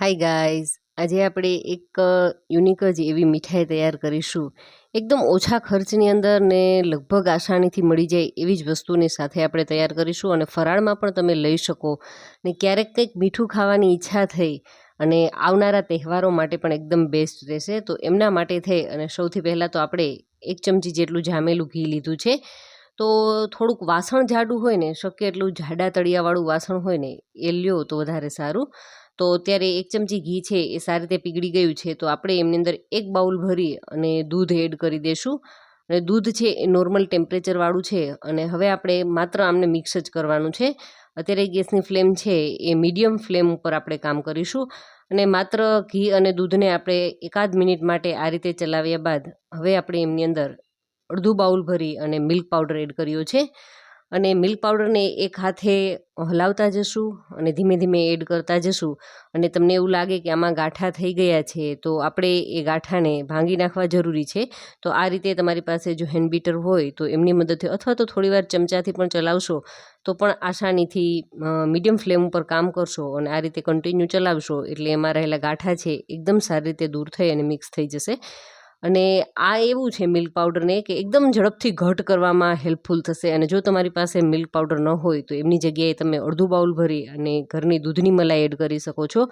Hi guys, આજે આપણે એક યુનિક જ એવી મીઠાઈ તૈયાર કરીશું. એકદમ ઓછા ખર્ચની અંદર ને લગભગ આસાનીથી મળી જાય એવી જ વસ્તુની સાથે આપણે તૈયાર કરીશું અને ફરાળમાં પણ તમે લઈ શકો. ને ક્યારેક કંઈક મીઠું ખાવાની ઈચ્છા થઈ અને આવનારા તહેવારો માટે પણ એકદમ બેસ્ટ રહેશે, તો એમના માટે થઈ. અને સૌથી પહેલાં તો આપણે એક ચમચી જેટલું જામેલું ઘી લીધું છે. તો થોડુંક વાસણ જાડું હોય ને, શક્ય એટલું જાડા તળિયાવાળું વાસણ હોય ને, એ લ્યો તો વધારે સારું. તો અત્યારે એક ચમચી ઘી છે એ સારી રીતે પીગળી ગયું છે, તો આપણે એમની અંદર એક બાઉલ ભરી અને દૂધ એડ કરી દઈશું અને દૂધ છે એ નોર્મલ ટેમ્પરેચરવાળું છે અને હવે આપણે માત્ર આમને મિક્સ જ કરવાનું છે. અત્યારે ગેસની ફ્લેમ છે એ મીડિયમ ફ્લેમ ઉપર આપણે કામ કરીશું. અને માત્ર ઘી અને દૂધને આપણે એકાદ મિનિટ માટે આ રીતે ચલાવ્યા બાદ હવે આપણે એમની અંદર અડધું બાઉલ ભરી અને મિલ્ક પાવડર એડ કર્યો છે. અને મિલ્ક પાવડરને એક હાથે હલાવતા જશું અને ધીમે ધીમે એડ કરતા જશું. અને તમને એવું લાગે કે આમાં ગાંઠા થઈ ગયા છે, તો આપણે એ ગાંઠાને ભાંગી નાખવા જરૂરી છે. તો આ રીતે તમારી પાસે જો હેન્ડ બીટર હોય, તો એમની મદદથી અથવા તો થોડીવાર ચમચાથી પણ ચલાવશો, તો પણ આસાનીથી મીડિયમ ફ્લેમ ઉપર કામ કરશો અને આ રીતે કન્ટિન્યુ ચલાવશો એટલે એમાં રહેલા ગાંઠા છે, એકદમ સારી રીતે દૂર થઈ અને મિક્સ થઈ જશે. અને આ એવું છે મિલ્ક પાવડરને કે એકદમ ઝડપથી ઘટ કરવામાં હેલ્પફુલ થશે અને જો તમારી પાસે મિલ્ક પાવડર ન હોય તો એમની જગ્યાએ તમે અડધું બાઉલ ભરી અને ઘરની દૂધની મલાઈ એડ કરી શકો છો.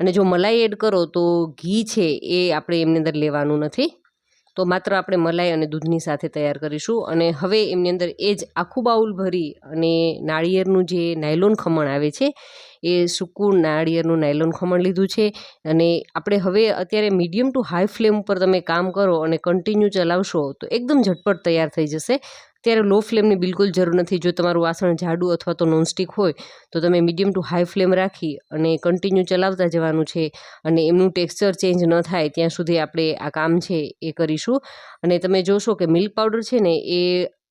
અને જો મલાઈ એડ કરો તો ઘી છે એ આપણે એમની અંદર લેવાનું નથી. તો માત્ર આપણે મલાઈ અને દૂધની સાથે તૈયાર કરીશું અને હવે એમની અંદર એ જ આખું બાઉલ ભરી અને નાળિયેરનું જે નાયલોન ખમણ આવે છે, એ સૂકું નાળિયેરનું નાયલોન ખમણ લીધું છે અને આપણે હવે અત્યારે મીડિયમ ટુ હાઈ ફ્લેમ ઉપર તમે કામ કરો અને કન્ટિન્યુ ચલાવશો તો એકદમ ઝટપટ તૈયાર થઈ જશે. ત્યારે લો ફ્લેમની બિલકુલ જરૂર નથી. જો તમારું વાસણ જાડું અથવા તો નોનસ્ટિક હોય, તો તમે મીડિયમ ટુ હાઈ ફ્લેમ રાખી અને કન્ટિન્યુ ચલાવતા જવાનું છે અને એમનું ટેક્સચર ચેન્જ ન થાય, ત્યાં સુધી આપણે આ કામ છે એ કરીશું. અને તમે જોશો કે મિલ્ક પાવડર છે ને, એ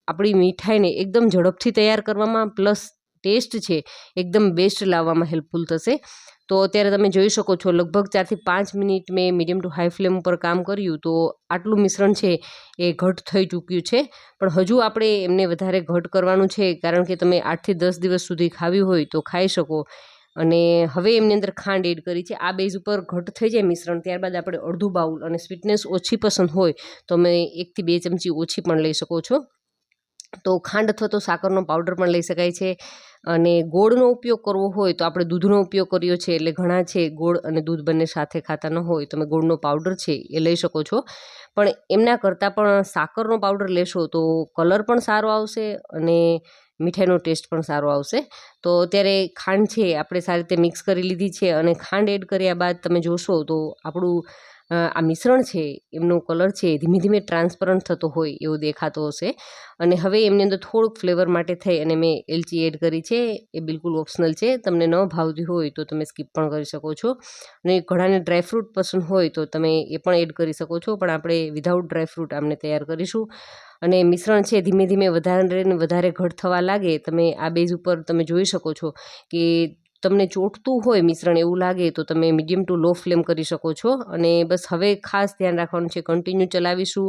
આપણી મીઠાઈને એકદમ ઝડપથી તૈયાર કરવામાં પ્લસ ટેસ્ટ છે, એકદમ બેસ્ટ લાવવામાં હેલ્પફુલ થશે. તો અત્યારે તમે જોઈ શકો છો, લગભગ ચારથી પાંચ મિનિટ મેં મીડિયમ ટુ હાઈ ફ્લેમ ઉપર કામ કર્યું, તો આટલું મિશ્રણ છે એ ઘટ થઈ ચૂક્યું છે. પણ હજુ આપણે એમને વધારે ઘટ કરવાનું છે, કારણ કે તમે આઠથી દસ દિવસ સુધી ખાવી હોય તો ખાઈ શકો. અને હવે એમની અંદર ખાંડ એડ કરી છે. આ બેઝ ઉપર ઘટ થઈ જાય મિશ્રણ, ત્યારબાદ આપણે અડધું બાઉલ અને સ્વીટનેસ ઓછી પસંદ હોય, તો તમે એકથી બે ચમચી ઓછી પણ લઈ શકો છો. તો ખાંડ અથવા તો સાકરનો પાવડર પણ લઈ શકાય છે. અને ગોળનો ઉપયોગ કરવો હોય તો આપણે દૂધનો ઉપયોગ કર્યો છે એટલે ઘણા છે ગોળ અને દૂધ બંને સાથે ખાતા ન હોય તમે ગોળનો પાવડર છે એ લઈ શકો છો. પણ એમના કરતાં પણ સાકરનો પાવડર લેશો તો કલર પણ સારો આવશે અને મીઠાઈનો ટેસ્ટ પણ સારો આવશે. તો અત્યારે ખાંડ છે આપણે સારી રીતે મિક્સ કરી લીધી છે અને ખાંડ એડ કર્યા બાદ તમે જોશો તો આપણું આ મિશ્રણ છે, એમનો કલર છે, ધીમે ધીમે ટ્રાન્સપરન્ટ થતો હોય એવું દેખાતો હશે. અને હવે એમની અંદર થોડુંક ફ્લેવર માટે થઈ અને મેં એલચી એડ કરી છે, એ બિલકુલ ઓપ્શનલ છે. તમને ન ભાવતી હોય તો તમે સ્કીપ પણ કરી શકો છો. અને ઘણાને ડ્રાયફ્રૂટ પસંદ હોય તો તમે એ પણ એડ કરી શકો છો, પણ આપણે વિધાઉટ ડ્રાયફ્રૂટ આમને તૈયાર કરીશું. અને મિશ્રણ છે, ધીમે ધીમે વધારે વધારે ઘટ થવા લાગે, તમે આ બેઝ ઉપર તમે જોઈ શકો છો કે તમને ચોટતું હોય મિશ્રણ એવું લાગે તો તમે મીડિયમ ટુ લો ફ્લેમ કરી શકો છો. અને બસ હવે ખાસ ધ્યાન રાખવાનું છે કન્ટિન્યુ ચલાવીશું.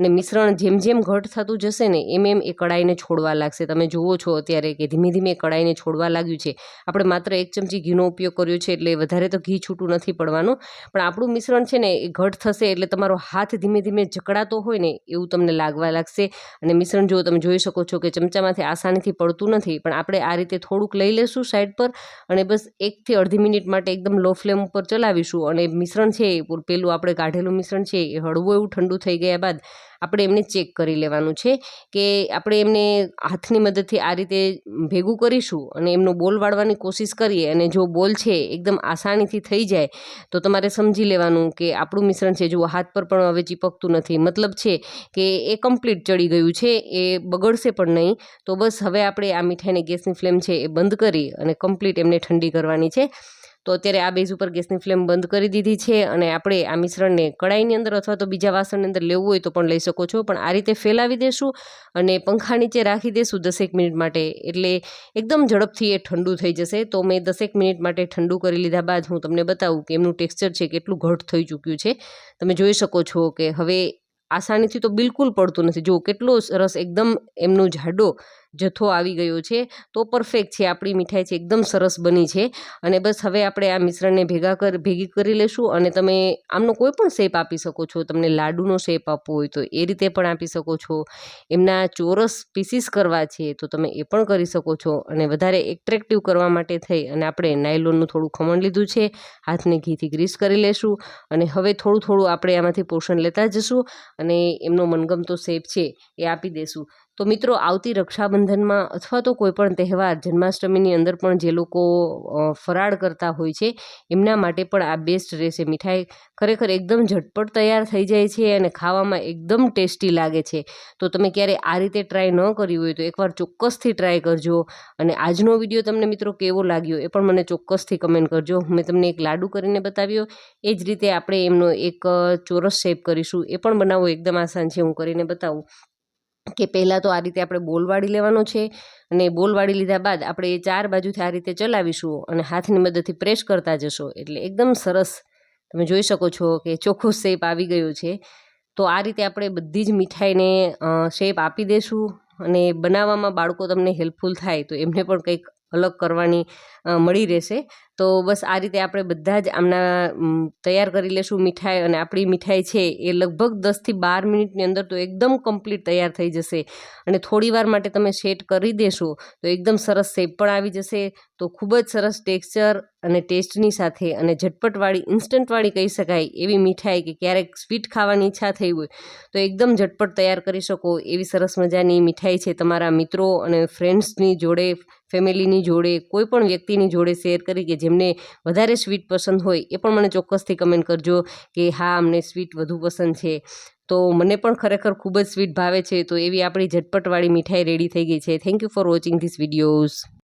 અને મિશ્રણ જેમ જેમ ઘટ થતું જશે ને, એમ એમ એ કડાઈને છોડવા લાગશે. તમે જુઓ છો અત્યારે કે ધીમે ધીમે કડાઈને છોડવા લાગ્યું છે. આપણે માત્ર એક ચમચી ઘીનો ઉપયોગ કર્યો છે એટલે વધારે તો ઘી છૂટું નથી પડવાનું. પણ આપણું મિશ્રણ છે ને, એ ઘટ થશે એટલે તમારો હાથ ધીમે ધીમે જકડાતો હોય ને, એવું તમને લાગવા લાગશે. અને મિશ્રણ જો તમે જોઈ શકો છો કે ચમચામાંથી આસાનીથી પડતું નથી, પણ આપણે આ રીતે થોડુંક લઈ લેશું સાઈડ પર. અને બસ એકથી અડધી મિનિટ માટે એકદમ લો ફ્લેમ ઉપર ચલાવીશું. અને મિશ્રણ છે પેલું આપણે કાઢેલું મિશ્રણ છે એ, હળવું એવું ઠંડુ થઈ ગયા બાદ આપણે એમને ચેક કરી લેવાનું છે કે આપણે એમને હાથની મદદથી આ રીતે ભેગું કરીશું અને એમનો બોલ વાળવાની કોશિશ કરીએ અને જો બોલ છે એકદમ આસાનીથી થઈ જાય, તો તમારે સમજી લેવાનું કે આપણું મિશ્રણ છે જો હાથ પર પણ હવે ચીપકતું નથી. મતલબ છે કે એ કમ્પ્લીટ ચડી ગયું છે, એ બગડશે પણ નહીં. તો બસ હવે આપણે આ મીઠાઈની ગેસની ફ્લેમ છે એ બંધ કરી અને કમ્પ્લીટ એમને ઠંડી કરવાની છે. તો અત્યારે આ બેઝ ઉપર ગેસની ફ્લેમ બંધ કરી દીધી છે અને આપણે આ મિશ્રણને કડાઈની અંદર અથવા તો બીજા વાસણની અંદર લેવું હોય તો પણ લઈ શકો છો. પણ આ રીતે ફેલાવી દેશું અને પંખા નીચે રાખી દેશું દસેક મિનિટ માટે. એટલે એકદમ ઝડપથી એ ઠંડુ થઈ જશે. તો મેં દસેક મિનિટ માટે ઠંડુ કરી લીધા બાદ હું તમને બતાવું કે એમનું ટેક્સચર છે કેટલું ઘટ થઈ ચૂક્યું છે. તમે જોઈ શકો છો કે હવે આસાનીથી તો બિલકુલ પડતું નથી. જો કેટલો સરસ એકદમ એમનો જાડો જથ્થો આવી ગયો છે, તો પરફેક્ટ છે. આપણી મીઠાઈ છે, એકદમ સરસ બની છે. અને બસ હવે આપણે આ મિશ્રણને ભેગા કર, ભેગી કરી લેશું અને તમે આમનો કોઈ પણ શેપ આપી શકો છો. તમને લાડુનો શેપ આપવો હોય તો એ રીતે પણ આપી શકો છો. એમના ચોરસ પીસીસ કરવા છે તો તમે એ પણ કરી શકો છો. અને વધારે એટ્રેક્ટિવ કરવા માટે થઈ અને આપણે નાયલોનનું થોડું ખમણ લીધું છે, હાથને ઘીથી ગ્રીસ કરી લેશું. અને હવે થોડું થોડું આપણે આમાંથી પોષણ લેતા જશું અને એમનો મનગમતો શેપ છે એ આપી દેશું. તો મિત્રો, આવતી રક્ષાબંધનમાં અથવા તો કોઈપણ તહેવાર, જન્માષ્ટમીની અંદર પણ જે લોકો ફરાળ કરતા હોય છે, એમના માટે પણ આ બેસ્ટ રહેશે મીઠાઈ ખરેખર એકદમ ઝટપટ તૈયાર થઈ જાય છે અને ખાવામાં એકદમ ટેસ્ટી લાગે છે. તો તમે ક્યારે આ રીતે ટ્રાય ન કરી હોય તો એકવાર ચોક્કસથી ટ્રાય કરજો. અને આજનો વીડિયો તમને મિત્રો કેવો લાગ્યો એ પણ મને ચોક્કસથી કમેન્ટ કરજો. મેં તમને એક લાડુ કરીને બતાવ્યો. એ જ રીતે આપણે એમનો એક ચોરસ શેપ કરીશું. એ પણ બનાવવો એકદમ આસાન છે, હું કરીને બતાવું. કે પહેલાં તો આ રીતે આપણે બોલ વાળી લેવાનો છે અને બોલ વાળી લીધા બાદ આપણે એ ચાર બાજુથી આ રીતે ચલાવીશું અને હાથની મદદથી પ્રેસ કરતા જશો. એટલે એકદમ સરસ તમે જોઈ શકો છો કે ચોખ્ખો શેપ આવી ગયો છે. તો આ રીતે આપણે બધી જ મીઠાઈને શેપ આપી દઈશું અને બનાવવામાં બાળકો તમને હેલ્પફુલ થાય તો એમને પણ કંઈક અલગ કરવાની મળી રહેશે. તો બસ આ રીતે આપણે બધા જ આમના તૈયાર કરી લેશું મીઠાઈ અને આપણી મીઠાઈ છે એ લગભગ દસથી બાર મિનિટની અંદર તો એકદમ કમ્પ્લીટ તૈયાર થઈ જશે. અને થોડી વાર માટે તમે સેટ કરી દેશો તો એકદમ સરસ શેપ પણ આવી જશે. તો ખૂબ જ સરસ ટેક્સચર અને ટેસ્ટની સાથે અને ઝટપટવાળી, ઇન્સ્ટન્ટવાળી કહી શકાય એવી મીઠાઈ કે ક્યારેક સ્વીટ ખાવાની ઈચ્છા થઈ હોય તો એકદમ ઝટપટ તૈયાર કરી શકો એવી સરસ મજાની મીઠાઈ છે તમારા મિત્રો અને ફ્રેન્ડ્સની જોડે ફેમિલીની જોડે, કોઈ પણ વ્યક્તિની જોડે શેર કરી કે જેમને વધારે સ્વીટ પસંદ હોય એ પણ મને ચોક્કસથી કમેન્ટ કરજો કે હા, અમને સ્વીટ વધુ પસંદ છે. તો મને પણ ખરેખર ખૂબ જ સ્વીટ ભાવે છે. તો એવી આપણી ઝટપટવાળી મીઠાઈ રેડી થઈ ગઈ છે. Thank you for watching this videos